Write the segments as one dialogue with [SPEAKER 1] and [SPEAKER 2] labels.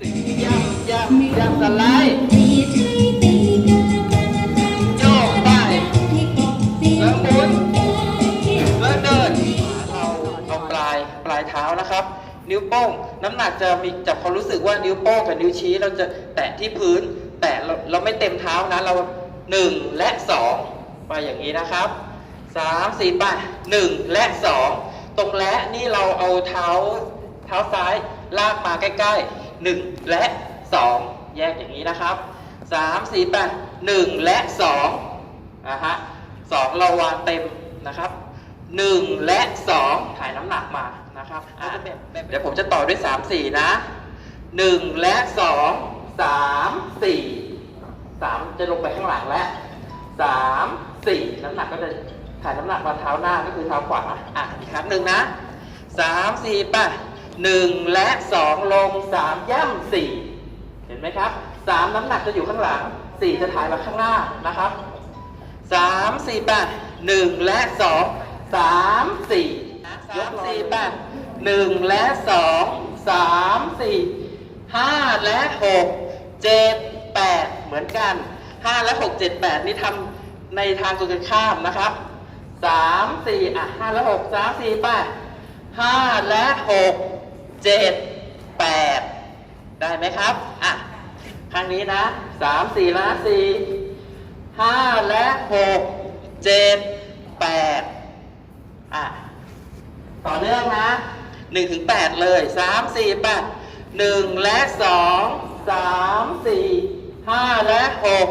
[SPEAKER 1] ย่ำย่ำย่ำสไลด์โยกไปแล้วหมุนแล้วเดินเราเอาปลายปลายเท้านะครับ นิ้วโป้ง น้ำหนักจะมีจับความรู้สึกว่านิ้วโป้งกับนิ้วชี้เราจะแตะที่พื้น แต่เราเราไม่เต็มเท้านะเราหนึ่งและสองไปอย่างนี้นะครับสามสี่ไปหนึ่งและสองตรงและนี่เราเอาเท้าเท้าซ้ายลากมาใกล้ ๆ หนึ่งและสองแยกอย่างนี้นะครับสามสี่แปดหนึ่งและสองนะฮะสองเราวางเต็มนะครับหนึ่งและสองถ่ายน้ำหนักมานะครับอะเดี๋ยวผมจะต่อด้วยสามสี่นะหนึ่งและสองสามสี่สามจะลงไปข้างหลังแล้วสามสี่น้ำหนักก็จะถ่ายน้ำหนักมาเท้าหน้าก็คือเท้าขวาอะอีกครั้งหนึ่งนะสาม สี่แปดหนึ่งและสองลงสามย่ำสี่เห็นไหมครับสามน้ำหนักจะอยู่ข้างหลังสี่จะถ่ายมาข้างหน้านะครับสามสี่แปดหนึ่งและสองสามสี่ยกสี่แปดหนึ่งและสองสามสี่ห้าและหกเจ็ดแปดเหมือนกันห้าและหกเจ็ดแปดนี่ทำในทางตรงกันข้ามนะครับสามสี่อะห้าและหกสามสี่แปดห้าและหก เจ็ดแปดได้ไหมครับ อะครั้งนี้นะสามสี่และสี่ห้าและหกเจ็ดแปดอะต่อเนื่องนะหนึ่งถึงแปดเลยสามสี่แปดหนึ่งและสองสามสี่ห้าและหก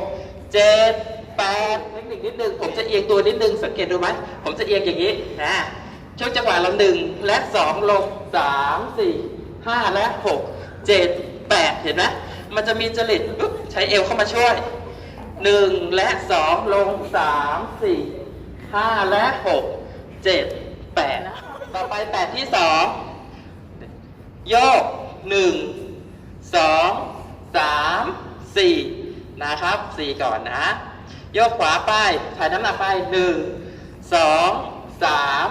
[SPEAKER 1] เจ็ดแปดเทคนิคนิดนึงผมจะเอียงตัวนิดนึงสังเกตดูไหมผมจะเอียงอย่างนี้นะ ช่วงจังหวะเราหนึ่งและสองลงสามสี่ห้าและหกเจ็ดแปดเห็นไหมมันจะมีจริตใช้เอวเข้ามาช่วยหนึ่งและสองลงสามสี่ห้าและหกเจ็ดแปดต่อไปแปดที่สองโยกหนึ่งสองสามสี่นะครับสี่ก่อนนะ โยกขวาไปถ่ายน้ำหนักไปหนึ่งสองสาม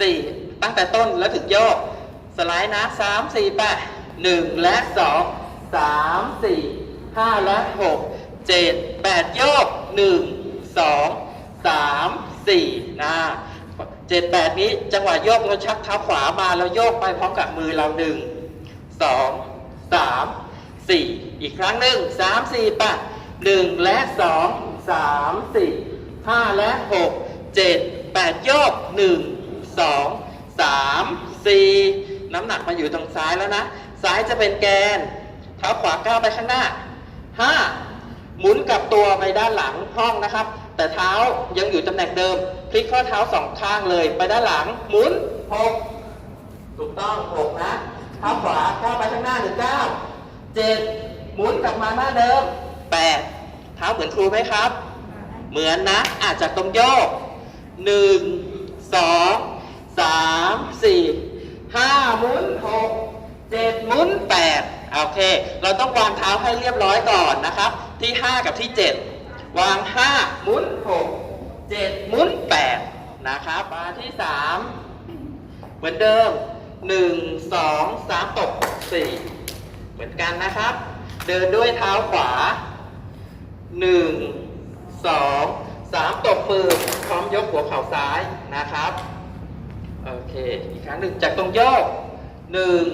[SPEAKER 1] สี่ตั้งแต่ต้นแล้วถึงโยก สไลด์นะสามสี่แปดหนึ่งและสองสามสี่ห้าและหกเจ็ดแปดโยกหนึ่งสองสามสี่นะเจ็ดแปดนี้จังหวะโยกเราชักเท้าขวามาแล้วโยกไปพร้อมกับมือเราหนึ่งสองสามสี่อีกครั้งหนึ่งสามสี่แปดหนึ่งและสองสามสี่ห้าและหกเจ็ดแปดโยกหนึ่ง สองสามสี่น้ำหนักมาอยู่ตรงซ้ายแล้วนะ ซ้ายจะเป็นแกน เท้าขวาก้าวไปข้างหน้าห้าหมุนกลับตัวไปด้านหลังห้องนะครับ แต่เท้ายังอยู่ตำแหน่งเดิม พลิกข้อเท้าสองข้างเลยไปด้านหลัง หมุนหกถูกต้องหกนะเท้าขวาก้าวไปข้างหน้าหนึ่งก้าเจ็ดหมุนกลับมาหน้าเดิมแปดเท้าเหมือนครูไหมครับ เหมือนนะอาจจะตรงโยกหนึ่งสอง สามสี่ห้าหมุนหกเจ็ดหมุนแปดโอเค เราต้องวางเท้าให้เรียบร้อยก่อนนะครับ ที่5กับที่7วาง5หมุน6 7หมุน8นะครับมาที่3เหมือนเดิม1 2 3ตก4เหมือนกันนะครับ เดินด้วยเท้าขวาหนึ่งสองสามตบมือพร้อมยกหัวเข่าซ้ายนะครับ โอเค อีกครั้งหนึ่งจากตรงโยกหนึ่ง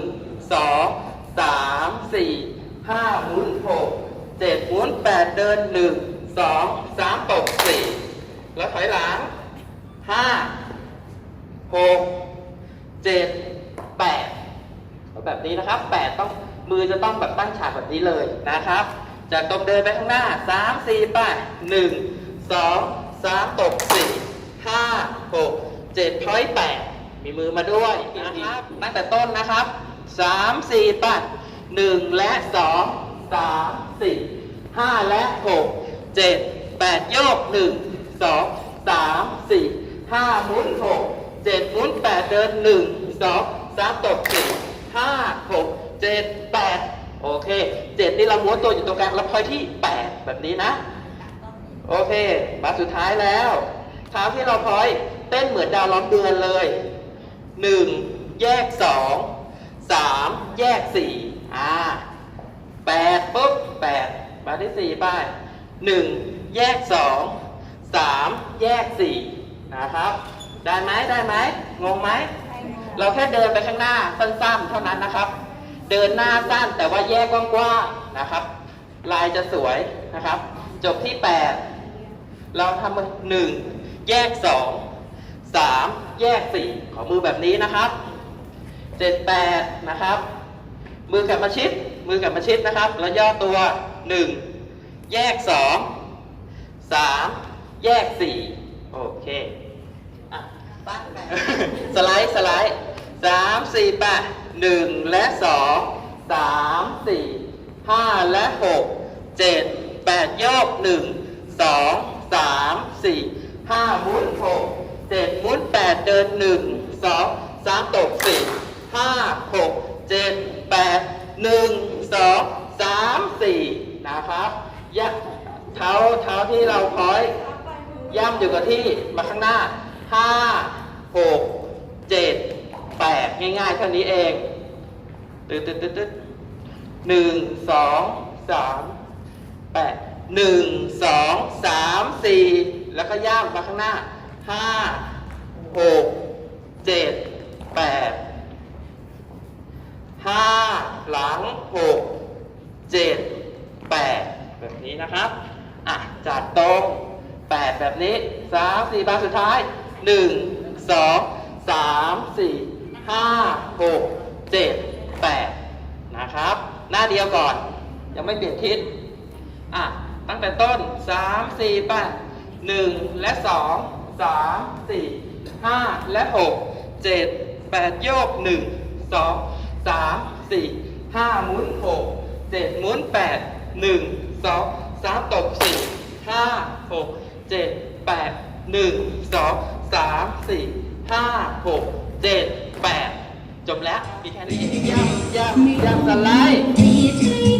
[SPEAKER 1] สองสามสี่ห้าหมุนหกเจ็ดหมุนแปดเดินหนึ่งสองสามตบสี่แล้วถอยหลังห้าหกเจ็ดแปดแบบนี้นะครับแปดต้องมือจะต้องแบบตั้งฉากแบบนี้เลยนะครับ จากตรงเดินไปข้างหน้าสามสี่ไปหนึ่งสองสามตกสี่ห้าหกเจ็ดพอยแปด มีมือมาด้วยนะครับตั้งแต่ต้นนะครับสามสี่ไปหนึ่งและสองสามสี่ห้าและหกเจ็ดแปดโยกหนึ่งสองสามสี่ห้าหมุนหกเจ็ดหมุนแปดเดินหนึ่งสองสามตกสี่ห้าหกเจ็ดแปดโอเคเจ็ดนี่เราม้วนตัวอยู่ตรงกลางแล้วพอยที่แปดแบบนี้นะ โอเคมาสุดท้ายแล้วเท้าที่เราพอยเต้นเหมือนดาวล้อมเดือนเลย หนึ่งแยกสองสามแยกสี่อ่าที่สี่ไปหนึ่งแยกสองสามแยกสี่นะครับ ได้ไหมได้ไหมงงไหม เราแค่เดินไปข้างหน้าสั้นๆ เท่านั้นนะครับ เดินหน้าสั้นแต่ว่าแยกกว้างๆนะครับ ลายจะสวยนะครับ จบที่ 8 เราทำหนึ่งแยกส องสามแยกสี่ขอมือแบบนี้นะครับเจ็ดแปดนะครับ มือกับมาชิด มือกับมาชิดนะครับ แล้วย่อตัวหนึ่งแยกสองสามแยกสี่โอเคอะสไลด์ สไลด์สามสี่แปดหนึ่งและสองสามสี่ห้าและหกเจ็ดแปดโยกหนึ่งสองสามสี่ห้าหมุนหก เจ็ดหมุนแปดเดินหนึ่งสองสามตกสี่ห้าหกเจ็ดแปดหนึ่งสองสามสี่นะครับยัดเท้าเท้าที่เราพอย ย่ำอยู่กับที่มาข้างหน้าห้าหกเจ็ดแปดง่ายๆเท่านี้เองตึ๊ดตึ๊ดตึ๊ดตึ๊ดหนึ่งสองสามแปดหนึ่งสองสามสี่แล้วก็ย่ำมาข้างหน้า ห้าหกเจ็ดแปดห้าหลังหกเจ็ดแปดแบบนี้นะครับอะจัดตรงแปดแบบนี้สามสี่บาสุดท้ายหนึ่งสองสามสี่ห้าหกเจ็ดแปดนะครับ หน้าเดียวก่อน ยังไม่เปลี่ยนทิศอะตั้งแต่ต้นสามสี่แปดหนึ่งและสอง สามสี่ห้าและหกเจ็ดแปดโยกหนึ่งสองสามสี่ห้าหมุนหกเจ็ดหมุนแปดหนึ่งสองสามตกสี่ห้าหกเจ็ดแปดหนึ่งสองสามสี่ห้าหกเจ็ดแปดจบแล้วมีแค่นี้ย่ำย่ำย่ำสไลด์